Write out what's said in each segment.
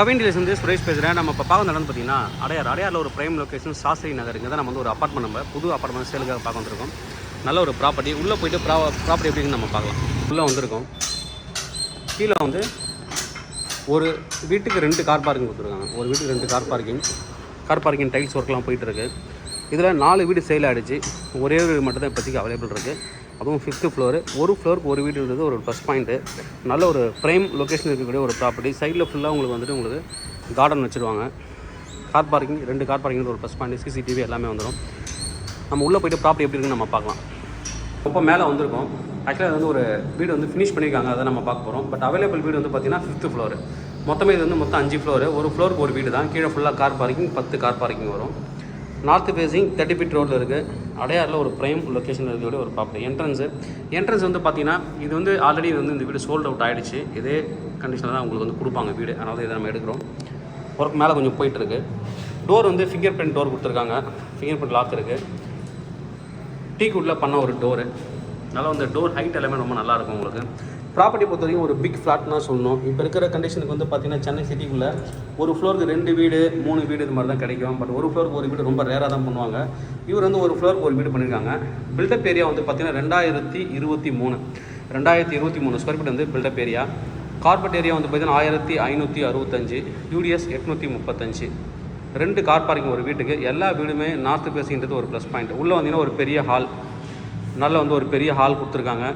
கவிண்டிலேஸ் வந்து சுரேஷ் பேசுகிறேன் நம்ம இப்போ பார்க்க நடந்து பார்த்தீங்கன்னா அடையார். அடையாரில் ஒரு ப்ரைம் லொக்கேஷன் சாஸ்திரி நகர். இங்கே தான் நம்ம வந்து ஒரு அப்பார்ட்மெண்ட் நம்ம புது அப்பார்ட்மெண்ட் சேலுக்காக பார்க்க வந்திருக்கோம். நல்ல ஒரு ப்ராப்பர்ட்டி உள்ளே போயிட்டு ப்ரா ப்ராப்பர்ட்டி எப்படின்னு நம்ம பார்க்கலாம். உள்ளே வந்திருக்கோம். கீழே வந்து ஒரு வீட்டுக்கு ரெண்டு கார் பார்க்கிங் கொடுத்துருக்காங்க. ஒரு வீட்டுக்கு ரெண்டு car parking car parking tiles ஒர்க்லாம் போயிட்டுருக்கு இதில் நாலு வீடு சேல் ஆகிடுச்சு ஒரே ஒரு வீடு மட்டும் தான் இப்போதைக்கு அவைலபிள் இருக்குது அதுவும் ஃபிஃப்த்து ஃப்ளோர் ஒரு ஃப்ளோருக்கு ஒரு வீடு இருந்தது ஒரு ப்ளஸ் பாயிண்ட்டு நல்ல ஒரு ப்ரைம் லொக்கேஷன் இருக்கக்கூடிய ஒரு ப்ராப்பர்ட்டி சைடில் ஃபுல்லாக உங்களுக்கு வந்துட்டு உங்களுக்கு கார்டன் வச்சுருவாங்க. கார் பார்க்கிங் ரெண்டு கார் பார்க்கிங் ஒரு ப்ளஸ் பாயிண்ட் சிசிடிவி எல்லாமே வந்துடும் நம்ம உள்ளே போய்ட்டு ப்ராப்பர்ட்டி எப்படி இருக்குன்னு நம்ம பார்க்கலாம். இப்போ மேலே வந்திருக்கோம். ஆக்சுவலாக அது வந்து ஒரு வீடு வந்து ஃபினிஷ் பண்ணியிருக்காங்க. அதை நம்ம பார்க்க போகிறோம் பட் அவைலபிள் வீடு வந்து பார்த்தீங்கன்னா ஃபிஃப்த்து ஃப்ளோரு மொத்தமே இது வந்து மொத்தம் அஞ்சு ஃப்ளோரு ஒரு ஃப்ளோருக்கு ஒரு வீடு தான் கீழே ஃபுல்லாக கார் பார்க்கிங் பத்து கார் பார்க்கிங் வரும். நார்த் ஃபேஸிங் தேர்ட்டி ஃபீட் ரோட்டில் இருக்குது அடையாரில் ஒரு ப்ரைம் லொக்கேஷனில் இருக்கக்கூடிய ஒரு ப்ராப்பர்ட்டி என்ட்ரன்ஸு என்ட்ரன்ஸ் வந்து பார்த்தீங்கன்னா இது வந்து ஆல்ரெடி வந்து இந்த வீடு சோல்ட் அவுட் ஆகிடுச்சு இதே கண்டிஷனில் தான் உங்களுக்கு வந்து கொடுப்பாங்க வீடு. அதனால தான் இதை நம்ம எடுக்கிறோம். ஒர்க் மேலே கொஞ்சம் போயிட்டுருக்கு டோர் வந்து ஃபிங்கர் பிரிண்ட் டோர் கொடுத்துருக்காங்க. ஃபிங்கர் பிரிண்ட் லாக் இருக்குது டீ குட்டில் பண்ண ஒரு டோரு அதனால் வந்து டோர் ஹைட் எல்லாமே ரொம்ப நல்லாயிருக்கும் உங்களுக்கு. ப்ராப்பர்ட்டி பொறுத்த வரைக்கும் ஒரு பிக் ஃப்ளாட்னா சொல்லணும். இப்போ இருக்கிற கண்டிஷனுக்கு வந்து பார்த்தீங்கன்னா சென்னை சிட்டிக்குள்ளே ஒரு ஃப்ளோருக்கு ரெண்டு வீடு மூணு வீடு இது மாதிரி தான் கிடைக்கும். பட் ஒரு ஃப்ளோருக்கு ஒரு வீடு ரொம்ப ரேராக தான் பண்ணுவாங்க. இவர் வந்து ஒரு ஃப்ளோருக்கு ஒரு வீடு பண்ணியிருக்காங்க பில்டப் ஏரியா வந்து பார்த்தீங்கன்னா ரெண்டாயிரத்தி இருபத்தி மூணு. ரெண்டாயிரத்தி இருபத்தி மூணு ஸ்கொயர் ஃபீட் வந்து built up area carpet area வந்து பார்த்திங்கன்னா ஆயிரத்தி ஐநூற்றி அறுபத்தஞ்சு யூடிஎஸ் எட்நூற்றி முப்பத்தஞ்சு. ரெண்டு கார் பார்க்கிங் ஒரு வீட்டுக்கு. எல்லா வீடுமே நார்த்து பேசிங்கிறது ஒரு ப்ளஸ் பாயிண்ட் உள்ளே வந்தீங்கன்னா ஒரு பெரிய ஹால் நல்ல வந்து ஒரு பெரிய ஹால் கொடுத்துருக்காங்க.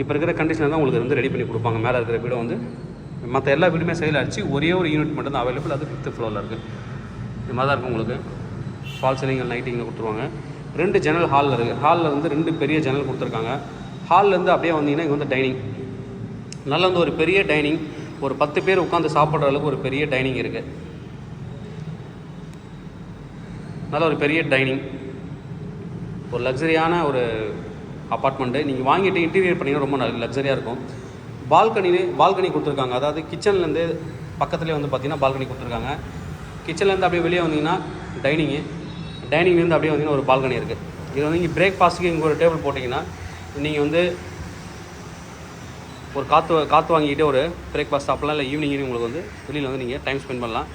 இப்போ இருக்கிற கண்டிஷனில் தான் உங்களுக்கு வந்து ரெடி பண்ணி கொடுப்பாங்க. மேலே இருக்கிற வீடு வந்து மற்ற எல்லா வீடுமே செயல் அடிச்சு ஒரே ஒரு யூனிட் மட்டும் தான் அவைலபிள் அது ஃபிஃப்த் ஃப்ளோரில் இருக்குது இது மாதிரி தான் இருக்கும் உங்களுக்கு. ஃபால் சீலிங்கில் நைட்டிங்கில் கொடுத்துருவாங்க. ரெண்டு ஜன்னல் ஹாலில் இருக்குது ஹாலில் வந்து ரெண்டு பெரிய ஜன்னல் கொடுத்துருக்காங்க. ஹால்லேருந்து அப்படியே வந்தீங்கன்னா இங்கே வந்து டைனிங் நல்ல வந்து ஒரு பெரிய டைனிங் ஒரு பத்து பேர் உட்காந்து சாப்பிட்ற அளவுக்கு ஒரு பெரிய டைனிங் இருக்குது நல்ல ஒரு பெரிய டைனிங் ஒரு லக்ஸரியான ஒரு அப்பார்ட்மெண்ட்டு நீங்கள் வாங்கிட்டு இன்டீரியர் பண்ணிங்கன்னா ரொம்ப நல்ல லக்ஸரியாக இருக்கும். பால்கனி பால்கனி கொடுத்துருக்காங்க. அதாவது கிச்சன்லேருந்து பக்கத்துலேயே வந்து பார்த்தீங்கன்னா பால்கனி கொடுத்துருக்காங்க. கிச்சன்லேருந்து அப்படியே வெளியே வந்தீங்கன்னா டைனிங்கு டைனிங்லேருந்து அப்படியே வந்தீங்கன்னா ஒரு பால்கனி இருக்குது இது வந்து இங்கே பிரேக்ஃபாஸ்ட்டுக்கு இங்கே ஒரு டேபிள் போட்டிங்கன்னா நீங்கள் வந்து ஒரு காற்று காற்று வாங்கிக்கிட்டு ஒரு பிரேக்ஃபாஸ்ட் சாப்பிட்லாம். இல்லை ஈவினிங் உங்களுக்கு வந்து வெளியில் வந்து நீங்கள் டைம் ஸ்பெண்ட் பண்ணலாம்.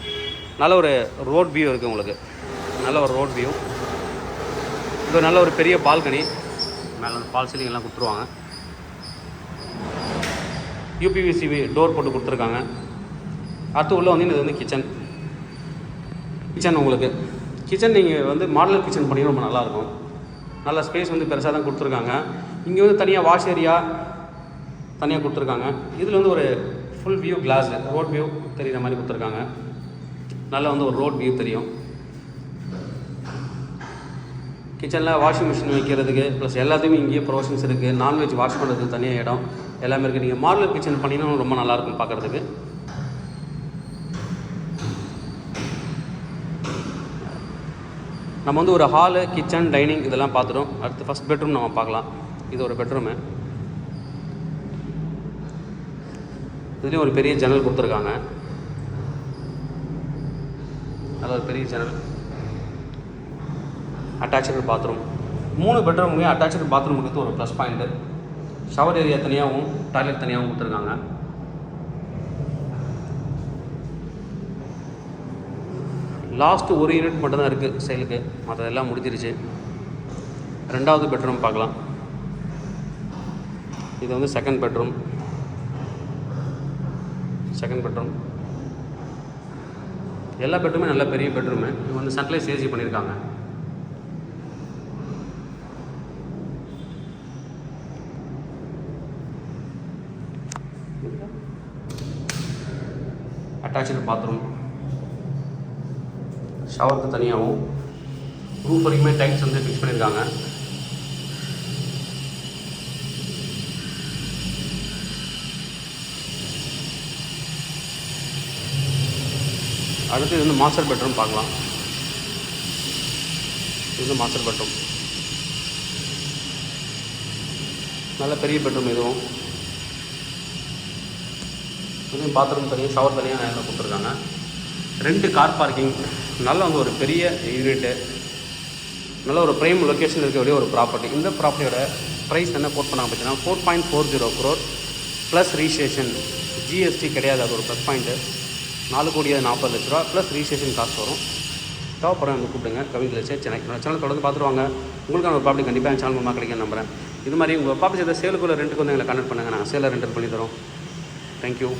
நல்ல ஒரு ரோட் வியூ இருக்குது உங்களுக்கு. நல்ல ஒரு ரோட் வியூ இப்போ நல்ல ஒரு பெரிய பால்கனி. மேலே வந்து பால் சீலிங் எல்லாம் கொடுத்துருவாங்க. யூபிவிசி டோர் போட்டு கொடுத்துருக்காங்க. அடுத்து உள்ளே வந்து இது வந்து கிச்சன் கிச்சன் உங்களுக்கு. கிச்சன் நீங்கள் வந்து மாடலர் கிச்சன் பண்ணி ரொம்ப நல்லாயிருக்கும். நல்ல ஸ்பேஸ் வந்து பெருசாக தான் கொடுத்துருக்காங்க. இங்கே வந்து தனியாக வாஷ் ஏரியா தனியாக கொடுத்துருக்காங்க. இதில் வந்து ஒரு full view glass road view தெரிகிற மாதிரி கொடுத்துருக்காங்க. நல்லா வந்து ஒரு ரோட் வியூ தெரியும். கிச்சனில் வாஷிங் மிஷின் வைக்கிறதுக்கு ப்ளஸ் எல்லாத்தையுமே இங்கேயே ப்ரொவிஷன்ஸ் இருக்குது நான்வெஜ் வாஷ் பண்ணுறதுக்கு தனியாக இடம். எல்லாமே இருக்குது நீங்கள் மாடலர் கிச்சன் பண்ணிங்கன்னா ரொம்ப நல்லாயிருக்கும் பார்க்குறதுக்கு நம்ம வந்து ஒரு ஹாலு கிச்சன் டைனிங் இதெல்லாம் பார்த்துட்டோம். அடுத்து ஃபஸ்ட் பெட்ரூம் நம்ம பார்க்கலாம். இது ஒரு பெட்ரூமு இதுலேயும் ஒரு பெரிய ஜன்னல் கொடுத்துருக்காங்க. நல்ல ஒரு பெரிய ஜன்னல் அட்டாச்சு பாத்ரூம் மூணு பெட்ரூமுமே அட்டாச்சு பாத்ரூம் இருக்கிறது ஒரு ப்ளஸ் பாயிண்ட்டு ஷவர் ஏரியா தனியாகவும் டாய்லெட் தனியாகவும் கொடுத்துருக்காங்க. லாஸ்ட்டு ஒரு யூனிட் மட்டும்தான் இருக்குது செயலுக்கு மற்றதெல்லாம் முடிஞ்சிருச்சு. ரெண்டாவது பெட்ரூம் பார்க்கலாம். இது வந்து செகண்ட் பெட்ரூம் செகண்ட் பெட்ரூம் எல்லா பெட்ரூமே நல்ல பெரிய பெட்ரூமு இது வந்து சன்லைஸ் ஏசி பண்ணியிருக்காங்க. அட்டாச்சு பாத்ரூம் ஷவருக்கு தனியாகவும் ரூஃப் வரைக்குமே டைல்ஸ் வந்து ஃபிக்ஸ் பண்ணியிருக்காங்க அடுத்து இது வந்து மாஸ்டர் பெட்ரூம் பார்க்கலாம். இது வந்து மாஸ்டர் பெட்ரூம் நல்ல பெரிய பெட்ரூம் இதுவும் இதுவும் பாத்ரூம் தனியாக ஷவர் தனியாக நல்லா கொடுத்துருக்காங்க. ரெண்டு கார் பார்க்கிங் நல்ல வந்து ஒரு பெரிய யூனிட்டு நல்ல ஒரு ப்ரைம் லொக்கேஷன் இருக்கக்கூடிய ஒரு ப்ராப்பர்ட்டி இந்த ப்ராப்பர்ட்டியோட ப்ரைஸ் என்ன கோட் பண்ணாங்க பார்த்தீங்கன்னா four point four zero crore plus registration GST கிடையாது அது ஒரு ப்ளஸ் பாயிண்ட்டு நாலு கோடியே நாற்பது லட்ச ரூபா ப்ளஸ் ரீஸ்டேஷன் காசு வரும். தேவைப்படம் வந்து கூப்பிடுங்க. கவின் சென்னை என்னோட சேனல் தொடர்ந்து பார்த்துருவாங்க உங்களுக்கான ஒரு ப்ராப்பர்ட்டி கண்டிப்பாக சேனல் மூலமாக கிடைக்கும் நம்புறேன். இது மாதிரி உங்கள் ப்ராப்பர்ட்டி சேர்த்த சேலுக்குள்ள ரெண்டுக்கு வந்து எங்களை கனெக்ட் பண்ணுங்கள் நாங்கள் சேலை ரெண்டு பண்ணி தரோம். Thank you